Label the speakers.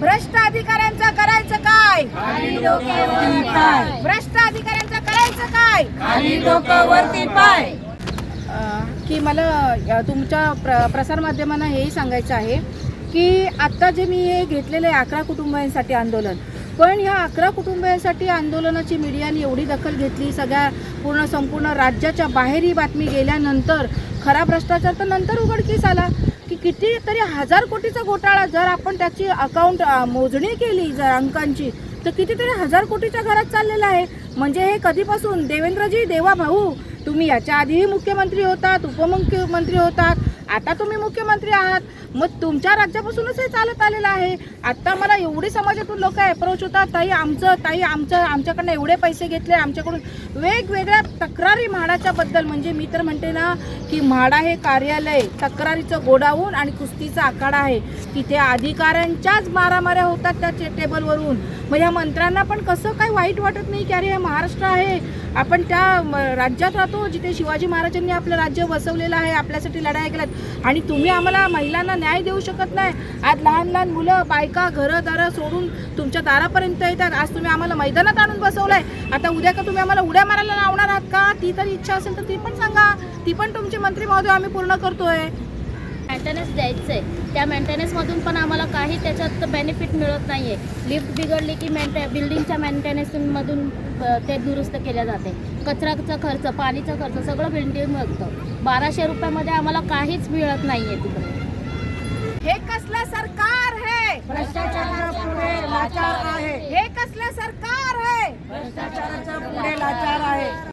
Speaker 1: भ्रष्ट अधिकाऱ्यांचं करायचं काय? भ्रष्ट अधिकाऱ्यांचं करायचं काय?
Speaker 2: खाली डोक्यावरती पाय.
Speaker 1: की मला तुमच्या प्र प्रसारमाध्यमांना हेही सांगायचं आहे की आत्ता जे मी हे घेतलेलं आहे अकरा कुटुंबांसाठी आंदोलन पण ह्या अकरा कुटुंबियांसाठी आंदोलनाची मीडियाने एवढी दखल घेतली. सगळ्या पूर्ण संपूर्ण राज्याच्या बाहेर ही बातमी गेल्यानंतर खरा भ्रष्टाचार तर नंतर उघडकीस आला. की कितीतरी हजार कोटीचा घोटाळा जर आपण त्याची अकाउंट मोजणी केली जर अंकांची तर कितीतरी हजार कोटीच्या घरात चाललेला आहे. म्हणजे हे कधीपासून? देवेंद्रजी देवा भाऊ तुम्ही याच्या आधीही मुख्यमंत्री होतात उपमुख्यमंत्री होतात. आता तुम्ही मुख्यमंत्री आहात. मग तुमच्या राज्यापासूनच हे चालत आलेलं आहे. आत्ता मला एवढी समाजातून लोक अप्रोच होतात. ताई आमचं ताई आमचं आमच्याकडनं एवढे पैसे घेतले आमच्याकडून वेगवेगळ्या तक्रारी म्हाडाच्या बद्दल. म्हणजे मी तर म्हणते ना की म्हाडा हे कार्यालय तक्रारीचं गोडाऊन आणि कुस्तीचा आखाडा आहे. तिथे अधिकाऱ्यांच्याच मारामाऱ्या होतात त्या चे- टेबलवरून. मग ह्या मंत्र्यांना पण कसं काही वाईट वाटत नाही की अरे हे महाराष्ट्र आहे. आपण त्या राज्यात राहतो जिथे शिवाजी महाराजांनी आपलं राज्य वसवलेलं आहे. आपल्यासाठी लढाई केल्या आणि तुम्ही आम्हाला महिलांना न्याय देऊ शकत नाही. आज लहान लहान मुलं बायका घरं दारं सोडून तुमच्या दारापर्यंत येतात. आज तुम्ही आम्हाला मैदानात आणून बसवलंय. आता उद्या का तुम्ही आम्हाला उड्या मारायला लावणार आहात का? ती तरी इच्छा असेल तर ती पण सांगा. ती पण तुमची मंत्री महोदय आम्ही पूर्ण करतोय.
Speaker 3: मेंटेनन्स द्यायचं आहे त्या मेंटेनन्समधून पण आम्हाला काही त्याच्यात बेनिफिट मिळत नाही आहे लिफ्ट बिघडली की मेंटे बिल्डिंगच्या मेंटेनन्समधून ते दुरुस्त केल्या जाते. कचऱ्याचा खर्च पाणीचा खर्च सगळं बिल्डिंग बघतं बाराशे रुपयामध्ये आम्हाला काहीच मिळत नाही आहे तिकडे
Speaker 1: हे कसलं सरकार है?
Speaker 2: भ्रष्टाचाराच्या पुढे लाचार आहे.
Speaker 1: हे कसलं सरकार है?
Speaker 2: भ्रष्टाचाराच्या पुढे लाचार आहे.